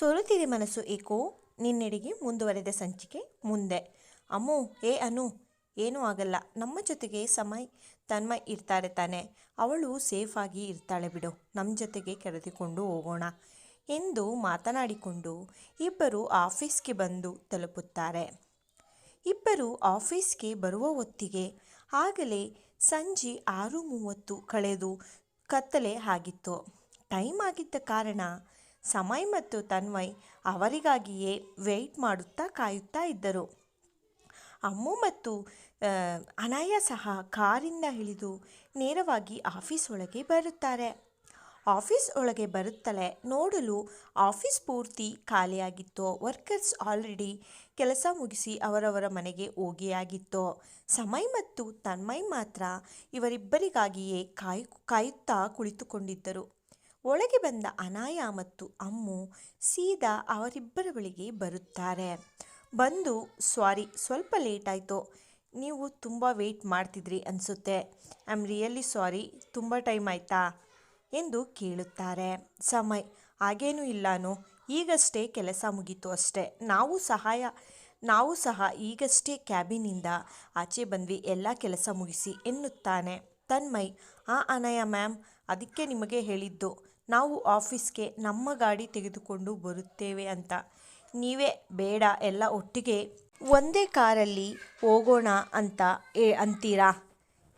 ಸೋಲುತ್ತಿದೆ ಮನಸ್ಸು ಏಕೋ, ನಿನ್ನೆಡೆಗೆ ಮುಂದುವರೆದ ಸಂಚಿಕೆ ಮುಂದೆ. ಅಮ್ಮು ಏ ಅನು, ಏನೂ ಆಗಲ್ಲ. ನಮ್ಮ ಜೊತೆಗೆ ಸಮಯ್ ತನ್ಮಯ್ ಇರ್ತಾರೆ ತಾನೆ. ಅವಳು ಸೇಫಾಗಿ ಇರ್ತಾಳೆ ಬಿಡು. ನಮ್ಮ ಜೊತೆಗೆ ಕರೆದುಕೊಂಡು ಹೋಗೋಣ ಎಂದು ಮಾತನಾಡಿಕೊಂಡು ಇಬ್ಬರು ಆಫೀಸ್ಗೆ ಬಂದು ತಲುಪುತ್ತಾರೆ. ಇಬ್ಬರು ಆಫೀಸ್ಗೆ ಬರುವ ಹೊತ್ತಿಗೆ ಆಗಲೇ ಸಂಜೆ ಆರು ಮೂವತ್ತು ಕಳೆದು ಕತ್ತಲೆ ಆಗಿತ್ತು. ಟೈಮ್ ಆಗಿದ್ದ ಕಾರಣ ಸಮಯ್ ಮತ್ತು ತನ್ಮಯ್ ಅವರಿಗಾಗಿಯೇ ವೆಯ್ಟ್ ಮಾಡುತ್ತಾ ಕಾಯುತ್ತಾ ಇದ್ದರು. ಅಮ್ಮು ಮತ್ತು ಅನಯ ಸಹ ಕಾರಿಂದ ಇಳಿದು ನೇರವಾಗಿ ಆಫೀಸ್ ಒಳಗೆ ಬರುತ್ತಾರೆ. ಆಫೀಸ್ ಒಳಗೆ ಬರುತ್ತಲೇ ನೋಡಲು ಆಫೀಸ್ ಪೂರ್ತಿ ಖಾಲಿಯಾಗಿತ್ತು. ವರ್ಕರ್ಸ್ ಆಲ್ರೆಡಿ ಕೆಲಸ ಮುಗಿಸಿ ಅವರವರ ಮನೆಗೆ ಹೋಗಿಯಾಗಿತ್ತು ಸಮಯ್ ಮತ್ತು ತನ್ಮಯ್ ಮಾತ್ರ ಇವರಿಬ್ಬರಿಗಾಗಿಯೇ ಕಾಯು, ಕಾಯುತ್ತಾ ಕುಳಿತುಕೊಂಡಿದ್ದರು. ಒಳಗೆ ಬಂದ ಅನಾಯ ಮತ್ತು ಅಮ್ಮು ಸೀದಾ ಅವರಿಬ್ಬರ ಬಳಿಗೆ ಬರುತ್ತಾರೆ. ಬಂದು ಸಾರಿ ಸ್ವಲ್ಪ ಲೇಟ್ ಆಯಿತು. ನೀವು ತುಂಬ ವೆಯ್ಟ್ ಮಾಡ್ತಿದ್ರಿ ಅನಿಸುತ್ತೆ. ಐ ಆಮ್ ರಿಯಲಿ ಸಾರಿ ತುಂಬ ಟೈಮ್ ಆಯಿತಾ ಎಂದು ಕೇಳುತ್ತಾರೆ. ಸಮಯ್, ಹಾಗೇನೂ ಇಲ್ಲಾನು ಈಗಷ್ಟೇ ಕೆಲಸ ಮುಗೀತು ಅಷ್ಟೇ. ನಾವು ಸಹಾಯ, ನಾವು ಸಹ ಈಗಷ್ಟೇ ಕ್ಯಾಬಿನಿಂದ ಆಚೆ ಬಂದ್ವಿ. ಎಲ್ಲ ಕೆಲಸ ಮುಗಿಸಿ, ಎನ್ನುತ್ತಾನೆ. ತನ್ಮಯ್. ಆ ಅನಯ ಮ್ಯಾಮ್, ಅದಕ್ಕೆ ನಿಮಗೆ ಹೇಳಿದ್ದು, ನಾವು ಆಫೀಸ್ಗೆ ನಮ್ಮ ಗಾಡಿ ತೆಗೆದುಕೊಂಡು ಬರುತ್ತೇವೆ ಅಂತ. ನೀವೇ ಬೇಡ, ಎಲ್ಲ ಒಟ್ಟಿಗೆ ಒಂದೇ ಕಾರಲ್ಲಿ ಹೋಗೋಣ ಅಂತ ಅಂತೀರಾ?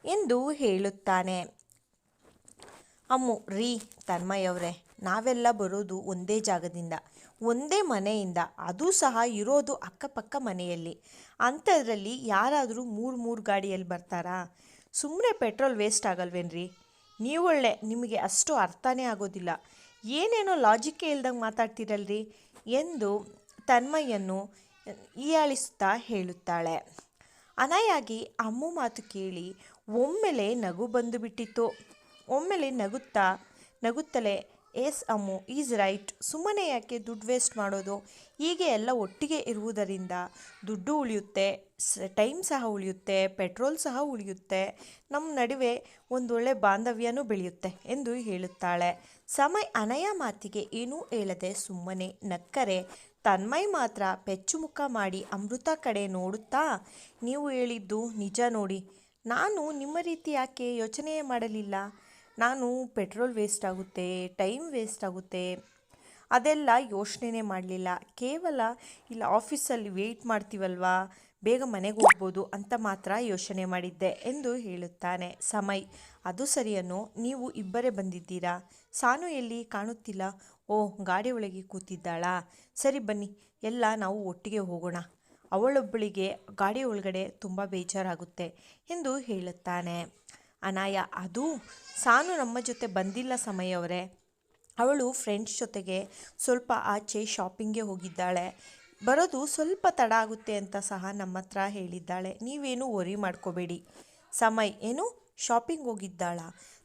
ಎಂದು ಹೇಳುತ್ತಾನೆ. ಅಮ್ಮು, ರೀ ತನ್ಮಯವರೇ ನಾವೆಲ್ಲ ಬರೋದು ಒಂದೇ ಜಾಗದಿಂದ, ಒಂದೇ ಮನೆಯಿಂದ, ಅದು ಸಹ ಇರೋದು ಅಕ್ಕಪಕ್ಕ ಮನೆಯಲ್ಲಿ. ಅಂಥದ್ರಲ್ಲಿ ಯಾರಾದರೂ ಮೂರು ಮೂರು ಗಾಡಿಯಲ್ಲಿ ಬರ್ತಾರಾ? ಸುಮ್ಮನೆ ಪೆಟ್ರೋಲ್ ವೇಸ್ಟ್ ಆಗಲ್ವೇನ್ರಿ? ನೀವೊಳ್ಳೆ ನಿಮಗೆ ಅಷ್ಟು ಅರ್ಥನೇ ಆಗೋದಿಲ್ಲ. ಏನೇನೋ ಲಾಜಿಕ್ಕೇ ಇಲ್ದಂಗೆ ಮಾತಾಡ್ತೀರಲ್ರಿ? ಎಂದು ತನ್ಮಯ್ಯನ್ನು ಹೀಯಾಳಿಸುತ್ತಾ ಹೇಳುತ್ತಾಳೆ. ಅನಾಯಾಗಿ ಅಮ್ಮ ಮಾತು ಕೇಳಿ ಒಮ್ಮೆಲೆ ನಗು ಬಂದುಬಿಟ್ಟಿತ್ತು. ಒಮ್ಮೆಲೆ ನಗುತ್ತಾ, ನಗುತ್ತಲೇ ಎಸ್ ಅಮ್ಮು ಈಸ್ ರೈಟ್. ಸುಮ್ಮನೆ ಯಾಕೆ ದುಡ್ಡು ವೇಸ್ಟ್ ಮಾಡೋದು? ಹೀಗೆ ಎಲ್ಲ ಒಟ್ಟಿಗೆ ಇರುವುದರಿಂದ ದುಡ್ಡು ಉಳಿಯುತ್ತೆ ಟೈಮ್ ಸಹ ಉಳಿಯುತ್ತೆ, ಪೆಟ್ರೋಲ್ ಸಹ ಉಳಿಯುತ್ತೆ ನಮ್ಮ ನಡುವೆ ಒಂದೊಳ್ಳೆ ಬಾಂಧವ್ಯನೂ ಬೆಳೆಯುತ್ತೆ ಎಂದು ಹೇಳುತ್ತಾಳೆ. ಸಮಯ ಅನಯ ಮಾತಿಗೆ ಏನೂ ಹೇಳದೆ ಸುಮ್ಮನೆ ನಕ್ಕರೆ ತನ್ಮೈ ಮಾತ್ರ ಪೆಚ್ಚುಮುಖ ಮಾಡಿ ಅಮೃತ ಕಡೆ ನೋಡುತ್ತಾ, ನೀವು ಹೇಳಿದ್ದು ನಿಜ ನೋಡಿ. ನಾನು ನಿಮ್ಮ ರೀತಿ ಯಾಕೆ ಯೋಚನೆಯೇ ಮಾಡಲಿಲ್ಲ? ನಾನು ಪೆಟ್ರೋಲ್ ವೇಸ್ಟ್ ಆಗುತ್ತೆ, ಟೈಮ್ ವೇಸ್ಟ್ ಆಗುತ್ತೆ, ಅದೆಲ್ಲ ಯೋಚನೆನೇ ಮಾಡಲಿಲ್ಲ. ಕೇವಲ ಇಲ್ಲ, ಆಫೀಸಲ್ಲಿ ವೆಯ್ಟ್ ಮಾಡ್ತೀವಲ್ವಾ, ಬೇಗ ಮನೆಗೆ ಹೋಗ್ಬೋದು ಅಂತ ಮಾತ್ರ ಯೋಚನೆ ಮಾಡಿದ್ದೆ ಎಂದು ಹೇಳುತ್ತಾನೆ. ಸಮಯ್, ಅದು ಸರಿಯನ್ನೋ ನೀವು ಇಬ್ಬರೇ ಬಂದಿದ್ದೀರಾ? ಸಾನು ಎಲ್ಲಿ ಕಾಣುತ್ತಿಲ್ಲ. ಓ, ಗಾಡಿ ಒಳಗೆ ಕೂತಿದ್ದಾಳಾ? ಸರಿ ಬನ್ನಿ, ಎಲ್ಲ ನಾವು ಒಟ್ಟಿಗೆ ಹೋಗೋಣ. ಅವಳೊಬ್ಬಳಿಗೆ ಗಾಡಿ ಒಳಗಡೆ ತುಂಬ ಬೇಜಾರಾಗುತ್ತೆ ಎಂದು ಹೇಳುತ್ತಾನೆ. ಅನಾಯ. ಅದು ಸಾನು ನಮ್ಮ ಜೊತೆ ಬಂದಿಲ್ಲ ಸಮಯವರೇ. ಅವಳು ಫ್ರೆಂಡ್ಸ್ ಜೊತೆಗೆ ಸ್ವಲ್ಪ ಆಚೆ ಶಾಪಿಂಗ್ಗೆ ಹೋಗಿದ್ದಾಳೆ. ಬರೋದು ಸ್ವಲ್ಪ ತಡ ಆಗುತ್ತೆ ಅಂತ ಸಹ ನಮ್ಮ ಹತ್ರ ಹೇಳಿದ್ದಾಳೆ. ನೀವೇನು ವರಿ ಮಾಡ್ಕೋಬೇಡಿ. ಸಮಯ್, ಏನು? ಶಾಪಿಂಗ್ ಹೋಗಿದ್ದಾಳ.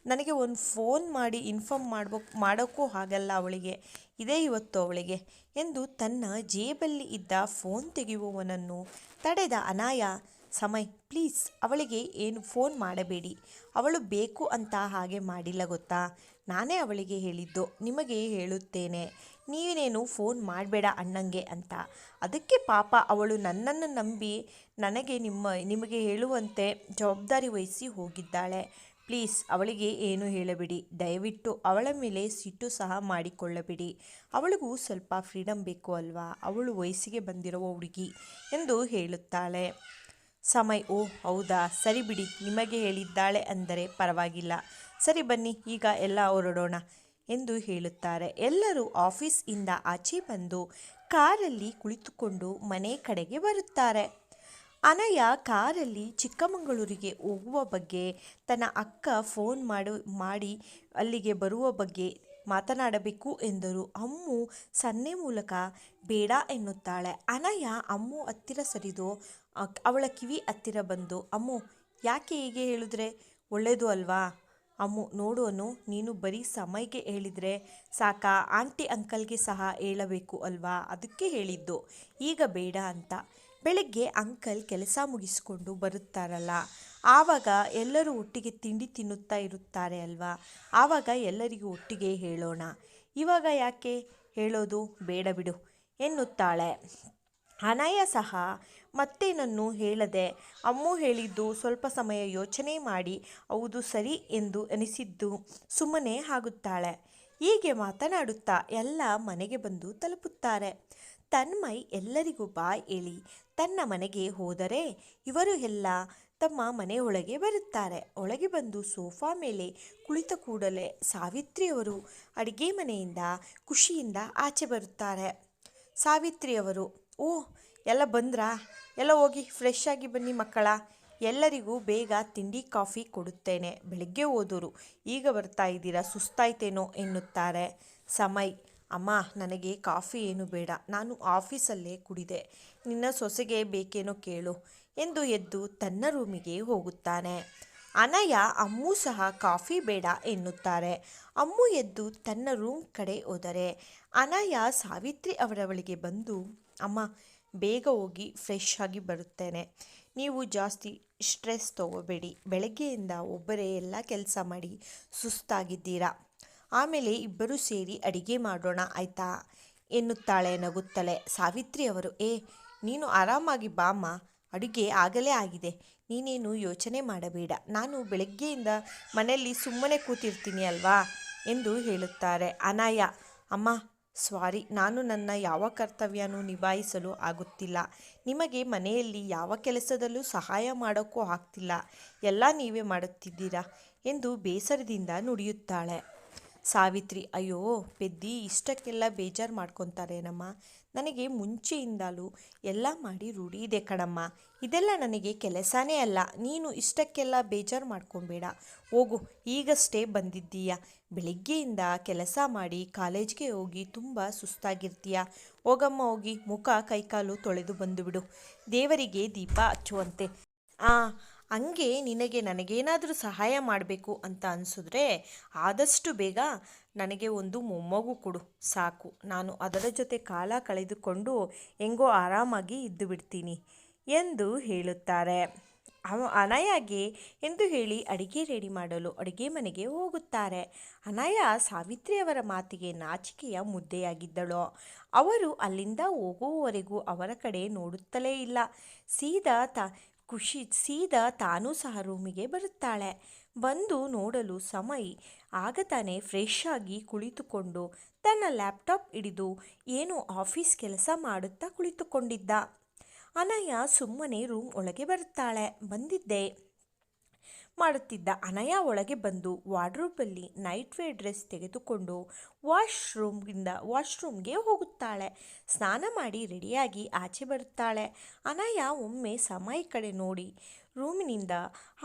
ನನಗೆ ಒಂದು ಫೋನ್ ಮಾಡಿ ಇನ್ಫಾರ್ಮ್ ಮಾಡ್ಬೇಕು ಮಾಡೋಕ್ಕೂ ಆಗಲ್ಲ ಅವಳಿಗೆ. ಇದೇ ಇವತ್ತು ಅವಳಿಗೆ ಎಂದು ತನ್ನ ಜೇಬಲ್ಲಿ ಇದ್ದ ಫೋನ್ ತೆಗೆಯುವವನನ್ನು ತಡೆದ ಅನಾಯ. ಸಮಯ್, ಪ್ಲೀಸ್, ಅವಳಿಗೆ ಏನು ಫೋನ್ ಮಾಡಬೇಡಿ. ಅವಳು ಬೇಕು ಅಂತ ಹಾಗೆ ಮಾಡಿಲ್ಲ ಗೊತ್ತಾ? ನಾನೇ ಅವಳಿಗೆ ಹೇಳಿದ್ದು, ನಿಮಗೆ ಹೇಳುತ್ತೇನೆ. ನೀವೇನೇನು ಫೋನ್ ಮಾಡಬೇಡ ಅಣ್ಣಂಗೆ ಅಂತ. ಅದಕ್ಕೆ ಪಾಪ ಅವಳು ನನ್ನನ್ನು ನಂಬಿ ನನಗೆ ನಿಮ್ಮ, ನಿಮಗೆ ಹೇಳುವಂತೆ ಜವಾಬ್ದಾರಿ ವಹಿಸಿ ಹೋಗಿದ್ದಾಳೆ. ಪ್ಲೀಸ್, ಅವಳಿಗೆ ಏನು ಹೇಳಬೇಡಿ. ದಯವಿಟ್ಟು ಅವಳ ಮೇಲೆ ಸಿಟ್ಟು ಸಹ ಮಾಡಿಕೊಳ್ಳಬೇಡಿ. ಅವಳಿಗೂ ಸ್ವಲ್ಪ ಫ್ರೀಡಮ್ ಬೇಕು ಅಲ್ವಾ? ಅವಳು ವಯಸ್ಸಿಗೆ ಬಂದಿರುವ ಹುಡುಗಿ ಎಂದು ಹೇಳುತ್ತಾಳೆ. ಸಮಯ್, ಓ ಹೌದಾ? ಸರಿ ಬಿಡಿ, ನಿಮಗೆ ಹೇಳಿದ್ದಾಳೆ ಅಂದರೆ ಪರವಾಗಿಲ್ಲ. ಸರಿ ಬನ್ನಿ, ಈಗ ಎಲ್ಲ ಹೊರಡೋಣ ಎಂದು ಹೇಳುತ್ತಾರೆ. ಎಲ್ಲರೂ ಆಫೀಸಿಂದ ಆಚೆ ಬಂದು ಕಾರಲ್ಲಿ ಕುಳಿತುಕೊಂಡು ಮನೆ ಕಡೆಗೆ ಬರುತ್ತಾರೆ. ಅನಯ ಕಾರಲ್ಲಿ ಚಿಕ್ಕಮಗಳೂರಿಗೆ ಹೋಗುವ ಬಗ್ಗೆ, ತನ್ನ ಅಕ್ಕ ಫೋನ್ ಮಾಡು, ಮಾಡಿ ಅಲ್ಲಿಗೆ ಬರುವ ಬಗ್ಗೆ ಮಾತನಾಡಬೇಕು ಎಂದರು. ಅಮ್ಮು ಸನ್ನೆ ಮೂಲಕ, ಬೇಡ ಎನ್ನುತ್ತಾಳೆ. ಅನಯ ಅಮ್ಮು ಹತ್ತಿರ ಸರಿದು ಅವಳ ಕಿವಿ ಹತ್ತಿರ ಬಂದು, ಅಮ್ಮು, ಯಾಕೆ ಹೀಗೆ ಹೇಳಿದ್ರೆ? ಒಳ್ಳೆಯದು ಅಲ್ವಾ? ಅಮ್ಮು, ನೋಡು ಅನು, ನೀನು ಬರೀ ಸಮಯಕ್ಕೆ ಹೇಳಿದರೆ ಸಾಕಾ, ಆಂಟಿ ಅಂಕಲ್ಗೆ ಸಹ ಹೇಳಬೇಕು ಅಲ್ವಾ? ಅದಕ್ಕೆ ಹೇಳಿದ್ದು. ಈಗ ಬೇಡ ಅಂತ. ಬೆಳಗ್ಗೆ ಅಂಕಲ್ ಕೆಲಸ ಮುಗಿಸಿಕೊಂಡು ಬರುತ್ತಾರಲ್ಲ, ಆವಾಗ ಎಲ್ಲರೂ ಒಟ್ಟಿಗೆ ತಿಂಡಿ ತಿನ್ನುತ್ತಾ ಇರುತ್ತಾರೆ ಅಲ್ವಾ? ಆವಾಗ ಎಲ್ಲರಿಗೂ ಒಟ್ಟಿಗೆ ಹೇಳೋಣ. ಇವಾಗ ಯಾಕೆ ಹೇಳೋದು? ಬೇಡ ಬಿಡು, ಎನ್ನುತ್ತಾಳೆ. ಅನಯ ಸಹ ಮತ್ತೇನನ್ನು ಹೇಳದೆ? ಅಮ್ಮು ಹೇಳಿದ್ದು ಸ್ವಲ್ಪ ಸಮಯ ಯೋಚನೆ ಮಾಡಿ, ಹೌದು ಸರಿ ಎಂದು ಅನಿಸಿದ್ದು ಸುಮ್ಮನೆ ಆಗುತ್ತಾಳೆ. ಹೀಗೆ ಮಾತನಾಡುತ್ತಾ ಎಲ್ಲ ಮನೆಗೆ ಬಂದು ತಲುಪುತ್ತಾರೆ. ತನ್ಮಯ್ ಎಲ್ಲರಿಗೂ ಬಾಯ್ ಹೇಳಿ, ತನ್ನ ಮನೆಗೆ ಹೋದರೆ ಇವರು ಎಲ್ಲ ತಮ್ಮ ಮನೆಯೊಳಗೆ ಬರುತ್ತಾರೆ. ಒಳಗೆ ಬಂದು ಸೋಫಾ ಮೇಲೆ ಕುಳಿತ ಕೂಡಲೇ ಸಾವಿತ್ರಿಯವರು ಅಡುಗೆ ಮನೆಯಿಂದ, ಖುಷಿಯಿಂದ ಆಚೆ ಬರುತ್ತಾರೆ. ಸಾವಿತ್ರಿಯವರು ಓ, ಎಲ್ಲ ಬಂದ್ರಾ? ಎಲ್ಲ ಹೋಗಿ ಫ್ರೆಶ್ ಆಗಿ ಬನ್ನಿ ಮಕ್ಕಳ. ಎಲ್ಲರಿಗೂ ಬೇಗ ತಿಂಡಿ ಕಾಫಿ ಕೊಡುತ್ತೇನೆ. ಬೆಳಗ್ಗೆ ಓದೋರು ಈಗ ಬರ್ತಾ ಇದ್ದೀರಾ? ಸುಸ್ತಾಯ್ತೇನೋ ಎನ್ನುತ್ತಾರೆ ಸಮಯ್. ಅಮ್ಮ, ನನಗೆ ಕಾಫಿ ಏನು ಬೇಡ. ನಾನು ಆಫೀಸಲ್ಲೇ ಕುಡಿದೆ. ನಿನ್ನ ಸೊಸೆಗೆ ಬೇಕೇನೋ ಕೇಳು ಎಂದು ಎದ್ದು ತನ್ನ ರೂಮಿಗೆ ಹೋಗುತ್ತಾನೆ. ಅನಯ, ಅಮ್ಮು ಸಹ ಕಾಫಿ ಬೇಡ ಎನ್ನುತ್ತಾರೆ. ಅಮ್ಮು ಎದ್ದು ತನ್ನ ರೂಮ್ ಕಡೆ ಹೋದರೆ ಅನಯ ಸಾವಿತ್ರಿ ಅವರ ಬಳಿಗೆ ಬಂದು, ಅಮ್ಮ, ಬೇಗ ಹೋಗಿ ಫ್ರೆಶ್ ಆಗಿ ಬರುತ್ತೇನೆ. ನೀವು ಜಾಸ್ತಿ ಸ್ಟ್ರೆಸ್ ತಗೋಬೇಡಿ. ಬೆಳಗ್ಗೆಯಿಂದ ಒಬ್ಬರೇ ಎಲ್ಲ ಕೆಲಸ ಮಾಡಿ ಸುಸ್ತಾಗಿದ್ದೀರಾ? ಆಮೇಲೆ ಇಬ್ಬರು ಸೇರಿ ಅಡಿಗೆ ಮಾಡೋಣ, ಆಯ್ತಾ? ಎನ್ನುತ್ತಾಳೆ ನಗುತ್ತಲೆ. ಸಾವಿತ್ರಿ ಅವರು, ಏ, ನೀನು ಆರಾಮಾಗಿ ಬಾಮ್ಮ. ಅಡುಗೆ ಆಗಲೇ ಆಗಿದೆ. ನೀನೇನು ಯೋಚನೆ ಮಾಡಬೇಡ. ನಾನು ಬೆಳಗ್ಗೆಯಿಂದ ಮನೆಯಲ್ಲಿ ಸುಮ್ಮನೆ ಕೂತಿರ್ತೀನಿ ಅಲ್ವಾ? ಎಂದು ಹೇಳುತ್ತಾರೆ ಅನಾಯ. ಅಮ್ಮ ಸ್ವಾರಿ, ನಾನು ನನ್ನ ಯಾವ ಕರ್ತವ್ಯನೂ ನಿಭಾಯಿಸಲು ಆಗುತ್ತಿಲ್ಲ. ನಿಮಗೆ ಮನೆಯಲ್ಲಿ ಯಾವ ಕೆಲಸದಲ್ಲೂ ಸಹಾಯ ಮಾಡೋಕ್ಕೂ ಆಗ್ತಿಲ್ಲ. ಎಲ್ಲ ನೀವೇ ಮಾಡುತ್ತಿದ್ದೀರಾ? ಎಂದು ಬೇಸರದಿಂದ ನುಡಿಯುತ್ತಾಳೆ. ಸಾವಿತ್ರಿ, ಅಯ್ಯೋ, ಪೆದ್ದಿ ಇಷ್ಟಕ್ಕೆಲ್ಲ ಬೇಜಾರು ಮಾಡ್ಕೊತಾರೇನಮ್ಮ? ನನಗೆ ಮುಂಚೆಯಿಂದಲೂ ಎಲ್ಲ ಮಾಡಿ ರೂಢಿ ಇದೆ ಕಣಮ್ಮ. ಇದೆಲ್ಲ ನನಗೆ ಕೆಲಸನೇ ಅಲ್ಲ. ನೀನು ಇಷ್ಟಕ್ಕೆಲ್ಲ ಬೇಜಾರು ಮಾಡ್ಕೊಬೇಡ. ಹೋಗು, ಈಗಷ್ಟೇ ಬಂದಿದ್ದೀಯ. ಬೆಳಿಗ್ಗೆಯಿಂದ ಕೆಲಸ ಮಾಡಿ ಕಾಲೇಜ್ಗೆ ಹೋಗಿ ತುಂಬ ಸುಸ್ತಾಗಿರ್ತೀಯ. ಹೋಗಮ್ಮ, ಹೋಗಿ ಮುಖ ಕೈಕಾಲು ತೊಳೆದು ಬಂದುಬಿಡು. ದೇವರಿಗೆ ದೀಪ ಹಚ್ಚುವಂತೆ. ಆ ಹಂಗೆ ನಿನಗೆ ನನಗೇನಾದರೂ ಸಹಾಯ ಮಾಡಬೇಕು ಅಂತ ಅನಿಸಿದ್ರೆ ಆದಷ್ಟು ಬೇಗ ನನಗೆ ಒಂದು ಮೊಮ್ಮಗು ಕೊಡು, ಸಾಕು. ನಾನು ಅದರ ಜೊತೆ ಕಾಲ ಕಳೆದುಕೊಂಡು ಹೆಂಗೋ ಆರಾಮಾಗಿ ಇದ್ದು ಬಿಡ್ತೀನಿ ಎಂದು ಹೇಳುತ್ತಾರೆ. ಅನಯಾಗೆ ಎಂದು ಹೇಳಿ ಅಡಿಗೆ ರೆಡಿ ಮಾಡಲು ಅಡುಗೆ ಮನೆಗೆ ಹೋಗುತ್ತಾರೆ. ಅನಯ ಸಾವಿತ್ರಿಯವರ ಮಾತಿಗೆ ನಾಚಿಕೆಯ ಮುದ್ದೆಯಾಗಿದ್ದಳು. ಅವರು ಅಲ್ಲಿಂದ ಹೋಗುವವರೆಗೂ ಅವರ ಕಡೆ ನೋಡುತ್ತಲೇ ಇಲ್ಲ. ಸೀದಾ ತ ಖುಷಿ ಸೀದಾ ತಾನೂ ಸಹ ರೂಮಿಗೆ ಬರುತ್ತಾಳೆ. ಬಂದು ನೋಡಲು ಸಮಯ ಆಗ ತಾನೇ ಫ್ರೆಶ್ ಆಗಿ ಕುಳಿತುಕೊಂಡು ತನ್ನ ಲ್ಯಾಪ್ಟಾಪ್ ಹಿಡಿದು ಏನು ಆಫೀಸ್ ಕೆಲಸ ಮಾಡುತ್ತಾ ಕುಳಿತುಕೊಂಡಿದ್ದ. ಅನಯ್ಯ ಸುಮ್ಮನೆ ರೂಮ್ ಒಳಗೆ ಬರುತ್ತಾಳೆ. ಬಂದಿದ್ದೆ. ಮಾಡುತ್ತಿದ್ದ ಅನಯ ಒಳಗೆ ಬಂದು ವಾರ್ಡ್ರೂಬಲ್ಲಿ ನೈಟ್ ವೇರ್ ಡ್ರೆಸ್ ತೆಗೆದುಕೊಂಡು ವಾಶ್ರೂಮ್ಗಿಂದ ವಾಶ್ರೂಮ್ಗೆ ಹೋಗುತ್ತಾಳೆ. ಸ್ನಾನ ಮಾಡಿ ರೆಡಿಯಾಗಿ ಆಚೆ ಬರುತ್ತಾಳೆ. ಅನಯ ಒಮ್ಮೆ ಸಮಯ ಕಡೆ ನೋಡಿ ರೂಮಿನಿಂದ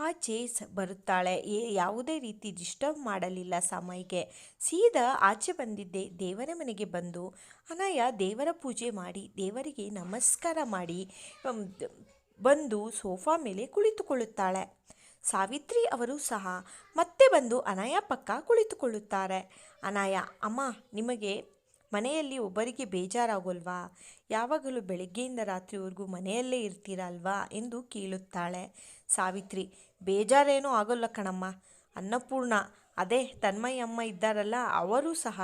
ಆಚೆ ಬರುತ್ತಾಳೆ. ಏ ಯಾವುದೇ ರೀತಿ ಡಿಸ್ಟರ್ಬ್ ಮಾಡಲಿಲ್ಲ ಸಮಯಕ್ಕೆ ಸೀದಾ ಆಚೆ ಬಂದಿದ್ದೆ. ದೇವರ ಮನೆಗೆ ಬಂದು ಅನಯ ದೇವರ ಪೂಜೆ ಮಾಡಿ, ದೇವರಿಗೆ ನಮಸ್ಕಾರ ಮಾಡಿ, ಬಂದು ಸೋಫಾ ಮೇಲೆ ಕುಳಿತುಕೊಳ್ಳುತ್ತಾಳೆ. ಸಾವಿತ್ರಿ ಅವರು ಸಹ ಮತ್ತೆ ಬಂದು ಅನಾಯ ಪಕ್ಕ ಕುಳಿತುಕೊಳ್ಳುತ್ತಾರೆ. ಅನಾಯ, ಅಮ್ಮ, ನಿಮಗೆ ಮನೆಯಲ್ಲಿ ಒಬ್ಬರಿಗೆ ಬೇಜಾರಾಗೋಲ್ವಾ? ಯಾವಾಗಲೂ ಬೆಳಗ್ಗೆಯಿಂದ ರಾತ್ರಿವರೆಗೂ ಮನೆಯಲ್ಲೇ ಇರ್ತೀರಲ್ವಾ? ಎಂದು ಕೇಳುತ್ತಾಳೆ. ಸಾವಿತ್ರಿ, ಬೇಜಾರೇನೂ ಆಗೋಲ್ಲ ಕಣಮ್ಮ. ಅನ್ನಪೂರ್ಣ, ಅದೇ ತನ್ಮಯ ಅಮ್ಮ ಇದ್ದಾರಲ್ಲ, ಅವರು ಸಹ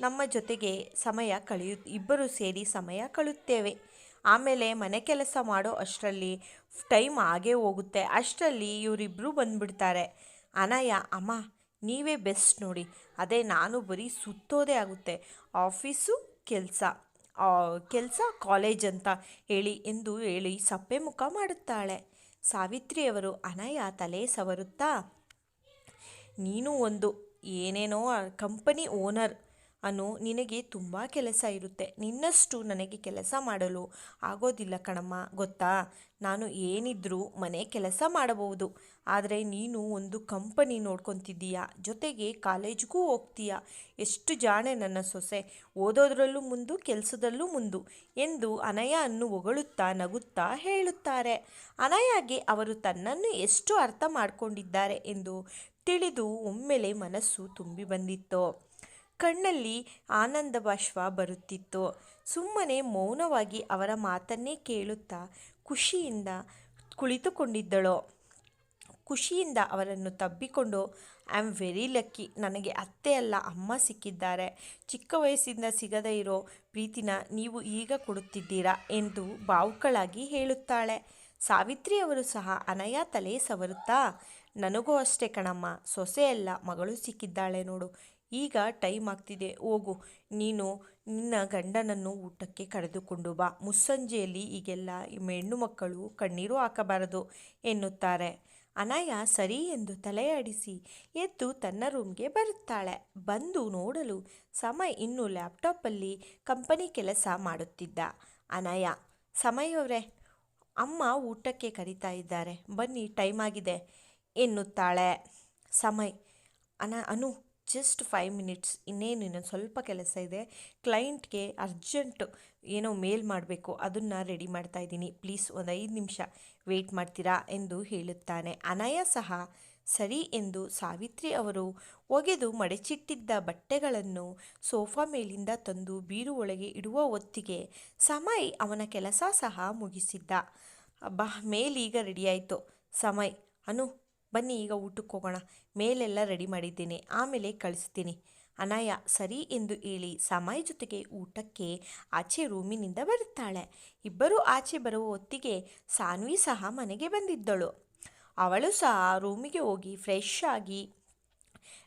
ನಮ್ಮ ಜೊತೆಗೆ ಸಮಯ ಕಳೆಯು, ಇಬ್ಬರು ಸೇರಿ ಸಮಯ ಕಳೆಯುತ್ತೇವೆ ಆಮೇಲೆ ಮನೆ ಕೆಲಸ ಮಾಡೋ ಅಷ್ಟರಲ್ಲಿ ಟೈಮ್ ಆಗೇ ಹೋಗುತ್ತೆ. ಅಷ್ಟರಲ್ಲಿ ಇವರಿಬ್ಬರು ಬಂದುಬಿಡ್ತಾರೆ. ಅನಯ ಅಮ್ಮ, ನೀವೇ ಬೆಸ್ಟ್ ನೋಡಿ. ಅದೇ ನಾನು ಬರೀ ಸುತ್ತೋದೇ ಆಗುತ್ತೆ. ಆಫೀಸು ಕೆಲಸ. ಕೆಲಸ ಕಾಲೇಜ್ ಅಂತ ಹೇಳಿ, ಎಂದು ಹೇಳಿ ಸಪ್ಪೆ ಮುಖ ಮಾಡುತ್ತಾಳೆ. ಸಾವಿತ್ರಿಯವರು ಅನಯ ತಲೆ ಸವರುತ್ತಾ? ನೀನು ಒಂದು ಏನೇನೋ ಕಂಪನಿ ಓನರ್. ಅನ್ನು ನಿನಗೆ ತುಂಬ ಕೆಲಸ ಇರುತ್ತೆ. ನಿನ್ನಷ್ಟು ನನಗೆ ಕೆಲಸ ಮಾಡಲು ಆಗೋದಿಲ್ಲ ಕಣಮ್ಮ. ಗೊತ್ತಾ? ನಾನು ಏನಿದ್ರೂ ಮನೆ ಕೆಲಸ ಮಾಡಬಹುದು. ಆದರೆ ನೀನು ಒಂದು ಕಂಪನಿ ನೋಡ್ಕೊತಿದ್ದೀಯ. ಜೊತೆಗೆ ಕಾಲೇಜ್ಗೂ ಹೋಗ್ತೀಯ. ಎಷ್ಟು ಜಾಣೆ ನನ್ನ ಸೊಸೆ. ಓದೋದ್ರಲ್ಲೂ ಮುಂದು, ಕೆಲಸದಲ್ಲೂ ಮುಂದು ಎಂದು ಅನಯ ಅನ್ನು ಹೊಗಳುತ್ತಾ ನಗುತ್ತಾ ಹೇಳುತ್ತಾರೆ. ಅನಯಾಗೆ ಅವರು ತನ್ನನ್ನು ಎಷ್ಟು ಅರ್ಥ ಮಾಡಿಕೊಂಡಿದ್ದಾರೆ ಎಂದು ತಿಳಿದು ಒಮ್ಮೆಲೆ ಮನಸ್ಸು ತುಂಬಿ ಬಂದಿತ್ತು. ಕಣ್ಣಲ್ಲಿ ಆನಂದ ಬಾಷ್ಪ ಬರುತ್ತಿತ್ತು. ಸುಮ್ಮನೆ ಮೌನವಾಗಿ ಅವರ ಮಾತನ್ನೇ ಕೇಳುತ್ತಾ ಖುಷಿಯಿಂದ ಕುಳಿತುಕೊಂಡಿದ್ದಳು. ಖುಷಿಯಿಂದ ಅವರನ್ನು ತಬ್ಬಿಕೊಂಡು ಐ ಆಮ್ ವೆರಿ ಲಕ್ಕಿ ನನಗೆ ಅತ್ತೆ ಅಲ್ಲ, ಅಮ್ಮ ಸಿಕ್ಕಿದ್ದಾರೆ. ಚಿಕ್ಕ ವಯಸ್ಸಿಂದ ಸಿಗದೇ ಇರೋ ಪ್ರೀತಿನ ನೀವು ಈಗ ಕೊಡುತ್ತಿದ್ದೀರಾ? ಎಂದು ಭಾವುಕಳಾಗಿ ಹೇಳುತ್ತಾಳೆ. ಸಾವಿತ್ರಿ ಅವರು ಸಹ ಅನಯ ತಲೆ ಸವರುತ್ತಾ? ನನಗೂ ಅಷ್ಟೇ ಕಣಮ್ಮ. ಸೊಸೆ ಅಲ್ಲ ಮಗಳು ಸಿಕ್ಕಿದ್ದಾಳೆ ನೋಡು. ಈಗ ಟೈಮ್ ಆಗ್ತಿದೆ, ಹೋಗು. ನೀನು ನಿನ್ನ ಗಂಡನನ್ನು ಊಟಕ್ಕೆ ಕರೆದುಕೊಂಡು ಬಾ. ಮುಸ್ಸಂಜೆಯಲ್ಲಿ ಈಗೆಲ್ಲ ಹೆಣ್ಣು ಮಕ್ಕಳು ಕಣ್ಣೀರು ಹಾಕಬಾರದು ಎನ್ನುತ್ತಾರೆ. ಅನಯ ಸರಿ ಎಂದು ತಲೆಯಾಡಿಸಿ ಎದ್ದು ತನ್ನ ರೂಮ್ಗೆ ಬರುತ್ತಾಳೆ. ಬಂದು ನೋಡಲು ಸಮಯ ಇನ್ನು ಲ್ಯಾಪ್ಟಾಪಲ್ಲಿ ಕಂಪನಿ ಕೆಲಸ ಮಾಡುತ್ತಿದ್ದ ಅನಯ. ಸಮಯವರೇ ಅಮ್ಮ ಊಟಕ್ಕೆ ಕರೀತಾ ಇದ್ದಾರೆ. ಬನ್ನಿ, ಟೈಮ್ ಆಗಿದೆ ಎನ್ನುತ್ತಾಳೆ. ಸಮಯ್. ಅನ, ಅನು ಜಸ್ಟ್ ಫೈವ್ ಮಿನಿಟ್ಸ್ ಇನ್ನೇನು, ಇನ್ನೊಂದು ಸ್ವಲ್ಪ ಕೆಲಸ ಇದೆ ಕ್ಲೈಂಟ್ಗೆ ಅರ್ಜೆಂಟ್ ಏನೋ ಮೇಲ್ ಮಾಡಬೇಕು, ಅದನ್ನು ರೆಡಿ ಮಾಡ್ತಾ ಇದ್ದೀನಿ. ಪ್ಲೀಸ್ ಒಂದು ಐದು ನಿಮಿಷ ವೆಯ್ಟ್ ಮಾಡ್ತೀರಾ ಎಂದು ಹೇಳುತ್ತಾನೆ. ಅನಯ ಸಹ ಸರಿ ಎಂದು ಸಾವಿತ್ರಿ ಅವರು ಒಗೆದು ಮಡಚಿಟ್ಟಿದ್ದ ಬಟ್ಟೆಗಳನ್ನು ಸೋಫಾ ಮೇಲಿಂದ ತಂದು ಬೀರು ಒಳಗೆ ಇಡುವ ಹೊತ್ತಿಗೆ ಸಮಯ್ ಅವನ ಕೆಲಸ ಸಹ ಮುಗಿಸಿದ್ದ. ಬಾ ಮೇಲೀಗ ರೆಡಿಯಾಯಿತು ಸಮಯ್, ಅನು ಬನ್ನಿ ಈಗ ಊಟಕ್ಕೆ ಹೋಗೋಣ. ಮೇಲೆಲ್ಲ ರೆಡಿ ಮಾಡಿದ್ದೇನೆ. ಆಮೇಲೆ ಕಳಿಸ್ತೀನಿ. ಅನಾಯ, ಸರಿ ಎಂದು ಹೇಳಿ ಸಮಯ ಜೊತೆಗೆ ಊಟಕ್ಕೆ ಆಚೆ ರೂಮಿನಿಂದ ಬರುತ್ತಾಳೆ. ಇಬ್ಬರು ಆಚೆ ಬರುವ ಹೊತ್ತಿಗೆ ಸಾನ್ವಿ ಸಹ ಮನೆಗೆ ಬಂದಿದ್ದಳು. ಅವಳು ಸಹ ರೂಮಿಗೆ ಹೋಗಿ ಫ್ರೆಶ್ ಆಗಿ,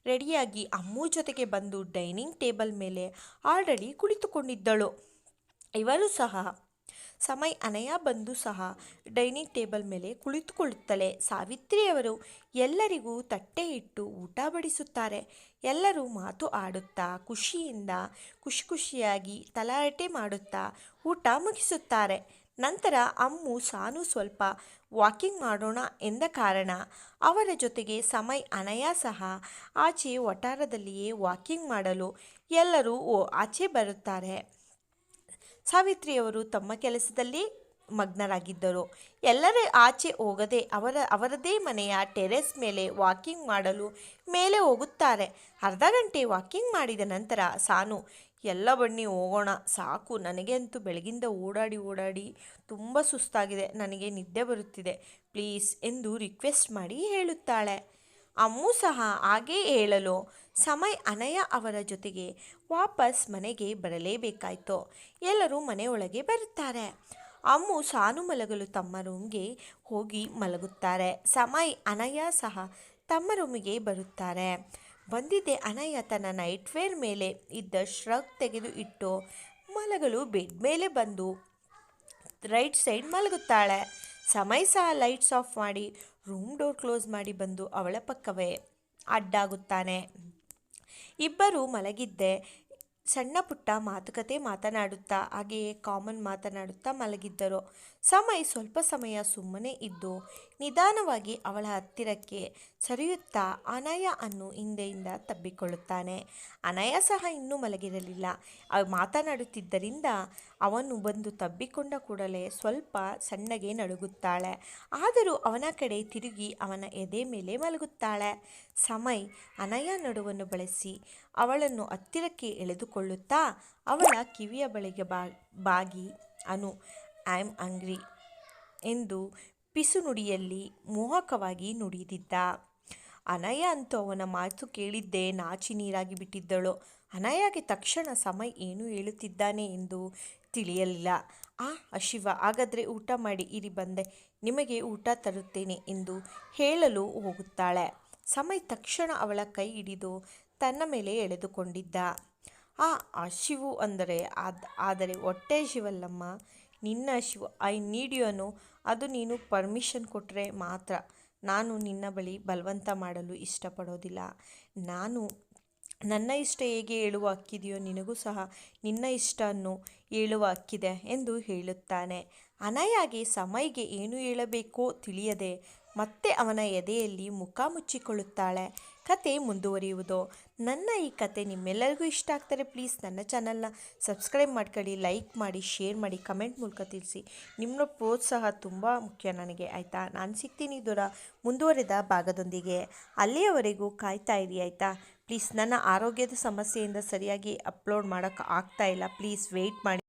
ರೆಡಿಯಾಗಿ ಅಮ್ಮು ಜೊತೆಗೆ ಬಂದು ಡೈನಿಂಗ್ ಟೇಬಲ್ ಮೇಲೆ ಆಲ್ರೆಡಿ ಕುಳಿತುಕೊಂಡಿದ್ದಳು. ಇವರು ಸಹ ಸಮಯ್ ಅನಯ ಬಂದು ಸಹ ಡೈನಿಂಗ್ ಟೇಬಲ್ ಮೇಲೆ ಕುಳಿತುಕೊಳ್ಳುತ್ತಲೇ ಸಾವಿತ್ರಿಯವರು ಎಲ್ಲರಿಗೂ ತಟ್ಟೆ ಇಟ್ಟು ಊಟ ಬಡಿಸುತ್ತಾರೆ. ಎಲ್ಲರೂ ಮಾತು ಆಡುತ್ತಾ, ಖುಷಿಯಿಂದ ಖುಷಿ ಖುಷಿಯಾಗಿ ತಲಾಟೆ ಮಾಡುತ್ತಾ ಊಟ ಮುಗಿಸುತ್ತಾರೆ. ನಂತರ ಅಮ್ಮು ಸಾನು ಸ್ವಲ್ಪ ವಾಕಿಂಗ್ ಮಾಡೋಣ ಎಂದ ಕಾರಣ ಅವರ ಜೊತೆಗೆ ಸಮಯ ಅನಯ ಸಹ ಆಚೆ ವಟಾರದಲ್ಲಿಯೇ ವಾಕಿಂಗ್ ಮಾಡಲು ಎಲ್ಲರೂ ಆಚೆ ಬರುತ್ತಾರೆ. ಸಾವಿತ್ರಿಯವರು ತಮ್ಮ ಕೆಲಸದಲ್ಲಿ ಮಗ್ನರಾಗಿದ್ದರು. ಎಲ್ಲರ ಆಚೆ ಹೋಗದೆ ಅವರ, ಅವರದೇ ಮನೆಯ ಟೆರೆಸ್ ಮೇಲೆ ವಾಕಿಂಗ್ ಮಾಡಲು ಮೇಲೆ ಹೋಗುತ್ತಾರೆ. ಅರ್ಧ ಗಂಟೆ ವಾಕಿಂಗ್ ಮಾಡಿದ ನಂತರ, ಸಾನು, ಎಲ್ಲ ಬನ್ನಿ ಹೋಗೋಣ. ಸಾಕು ನನಗೆ ಅಂತೂ ಬೆಳಗಿಂದ ಓಡಾಡಿ ಓಡಾಡಿ ತುಂಬ ಸುಸ್ತಾಗಿದೆ. ನನಗೆ ನಿದ್ದೆ ಬರುತ್ತಿದೆ. ಪ್ಲೀಸ್ ಎಂದು ರಿಕ್ವೆಸ್ಟ್ ಮಾಡಿ ಹೇಳುತ್ತಾಳೆ. ಅಮ್ಮು ಸಹ ಹಾಗೇ ಹೇಳಲು ಸಮಯ ಅನಯ ಅವರ ಜೊತೆಗೆ ವಾಪಸ್ ಮನೆಗೆ ಬರಲೇಬೇಕಾಯಿತು. ಎಲ್ಲರೂ ಮನೆಯೊಳಗೆ ಬರುತ್ತಾರೆ. ಅಮ್ಮು ಸಾನು ಮಲಗಲು ತಮ್ಮ ರೂಮ್ಗೆ ಹೋಗಿ ಮಲಗುತ್ತಾರೆ. ಸಮಯ, ಅನಯ ಸಹ ತಮ್ಮ ರೂಮಿಗೆ ಬರುತ್ತಾರೆ. ಬಂದಿದ್ದೆ ಅನಯ ತನ್ನ ನೈಟ್ ವೇರ್ ಮೇಲೆ ಇದ್ದ ಶ್ರಗ್ ತೆಗೆದು ಇಟ್ಟು ಮಲಗಲು ಬೆಡ್ ಮೇಲೆ ಬಂದು ರೈಟ್ ಸೈಡ್ ಮಲಗುತ್ತಾಳೆ. ಸಮಯ ಸಹ ಲೈಟ್ಸ್ ಆಫ್ ಮಾಡಿ ರೂಮ್ ಡೋರ್ ಕ್ಲೋಸ್ ಮಾಡಿ ಬಂದು ಅವಳ ಪಕ್ಕವೇ. ಅಡ್ಡಾಗುತ್ತಾನೆ. ಇಬ್ಬರು ಮಲಗಿದ್ದೆ ಸಣ್ಣ ಪುಟ್ಟ ಮಾತುಕತೆ ಮಾತನಾಡುತ್ತಾ, ಹಾಗೆಯೇ ಕಾಮನ್ ಮಾತನಾಡುತ್ತಾ ಮಲಗಿದ್ದರು. ಸಮಯ ಸ್ವಲ್ಪ ಸಮಯ ಸುಮ್ಮನೆ ಇದ್ದು, ನಿಧಾನವಾಗಿ ಅವಳ ಹತ್ತಿರಕ್ಕೆ ಸರಿಯುತ್ತಾ ಅನಯ ಅನ್ನು ಹಿಂದೆಯಿಂದ ತಬ್ಬಿಕೊಳ್ಳುತ್ತಾನೆ. ಅನಯ ಸಹ ಇನ್ನೂ ಮಲಗಿರಲಿಲ್ಲ. ಮಾತನಾಡುತ್ತಿದ್ದರಿಂದ ಅವನು ಬಂದು ತಬ್ಬಿಕೊಂಡ ಕೂಡಲೇ ಸ್ವಲ್ಪ ಸಣ್ಣಗೆ ನಡುಗುತ್ತಾಳೆ. ಆದರೂ ಅವನ ಕಡೆ ತಿರುಗಿ ಅವನ ಎದೆ ಮೇಲೆ ಮಲಗುತ್ತಾಳೆ. ಸಮಯ್, ಅನಯ ನಡುವನ್ನು ಬಳಸಿ ಅವಳನ್ನು ಹತ್ತಿರಕ್ಕೆ ಎಳೆದುಕೊಳ್ಳುತ್ತಾ ಅವಳ ಕಿವಿಯ ಬಳಿಗೆ ಬಾಗಿ, ಅನು, ಐ ಆಮ್ ಅಂಗ್ರಿ ಎಂದು ಪಿಸು ನುಡಿಯಲ್ಲಿ ಮೋಹಕವಾಗಿ ನುಡಿದಿದ್ದ. ಅನಯ ಅಂತೂ ಅವನ ಮಾತು ಕೇಳಿದ್ದೇ ನಾಚಿ ನೀರಾಗಿ ಬಿಟ್ಟಿದ್ದಳು. ಅನಯಾಗೆ ತಕ್ಷಣ ಸಮಯ ಏನು ಹೇಳುತ್ತಿದ್ದಾನೆ ಎಂದು ತಿಳಿಯಲಿಲ್ಲ. ಆ ಅಶಿವ ಹಾಗಾದರೆ ಊಟ ಮಾಡಿ, ಇರಿ ಬಂದೆ. ನಿಮಗೆ ಊಟ ತರುತ್ತೇನೆ ಎಂದು ಹೇಳಲು ಹೋಗುತ್ತಾಳೆ. ಸಮಯ ತಕ್ಷಣ ಅವಳ ಕೈ ಹಿಡಿದು ತನ್ನ ಮೇಲೆ ಎಳೆದುಕೊಂಡಿದ್ದ. ಆ ಹಸಿವು ಅಂದರೆ, ಆದ್, ಆದರೆ ಹೊಟ್ಟೆ ಶಿವಲ್ಲಮ್ಮ. ನಿನ್ನ ಶಿವು, ಐ ನೀಡ್ ಯು ಅನು ಅದು ನೀನು ಪರ್ಮಿಷನ್ ಕೊಟ್ಟರೆ ಮಾತ್ರ. ನಾನು ನಿನ್ನ ಬಳಿ ಬಲವಂತ ಮಾಡಲು ಇಷ್ಟಪಡೋದಿಲ್ಲ. ನಾನು ನನ್ನ ಇಷ್ಟ ಹೇಗೆ ಹೇಳುವ ಹಕ್ಕಿದೆಯೋ ನಿನಗೂ ಸಹ ನಿನ್ನ ಇಷ್ಟವನ್ನು ಹೇಳುವ ಹಕ್ಕಿದೆ ಎಂದು ಹೇಳುತ್ತಾನೆ. ಅನಯಾಗಿ ಸಮಯಗೆ ಏನು ಹೇಳಬೇಕೋ ತಿಳಿಯದೆ ಮತ್ತೆ ಅವನ ಎದೆಯಲ್ಲಿ ಮುಖ ಮುಚ್ಚಿಕೊಳ್ಳುತ್ತಾಳೆ. ಕತೆ ಮುಂದುವರಿಯುವುದು. ನನ್ನ ಈ ಕತೆ ನಿಮ್ಮೆಲ್ಲರಿಗೂ ಇಷ್ಟ ಆಗ್ತಾರೆ ಪ್ಲೀಸ್ ನನ್ನ ಚಾನಲ್ನ ಸಬ್ಸ್ಕ್ರೈಬ್ ಮಾಡ್ಕೊಳ್ಳಿ, ಲೈಕ್ ಮಾಡಿ, ಶೇರ್ ಮಾಡಿ, ಕಮೆಂಟ್ ಮೂಲಕ ತಿಳಿಸಿ. ನಿಮ್ಮ ಪ್ರೋತ್ಸಾಹ ತುಂಬ ಮುಖ್ಯ ನನಗೆ, ಆಯಿತಾ? ನಾನು ಸಿಗ್ತೀನಿ ದೂರ ಮುಂದುವರೆದ ಭಾಗದೊಂದಿಗೆ. ಅಲ್ಲಿಯವರೆಗೂ ಕಾಯ್ತಾ ಇರಿ, ಆಯಿತಾ? ಪ್ಲೀಸ್ ನನ್ನ ಆರೋಗ್ಯದ ಸಮಸ್ಯೆಯಿಂದ ಸರಿಯಾಗಿ ಅಪ್ಲೋಡ್ ಮಾಡೋಕ್ಕೆ ಆಗ್ತಾ ಇಲ್ಲ. ಪ್ಲೀಸ್ ವೆಯ್ಟ್ ಮಾಡಿ.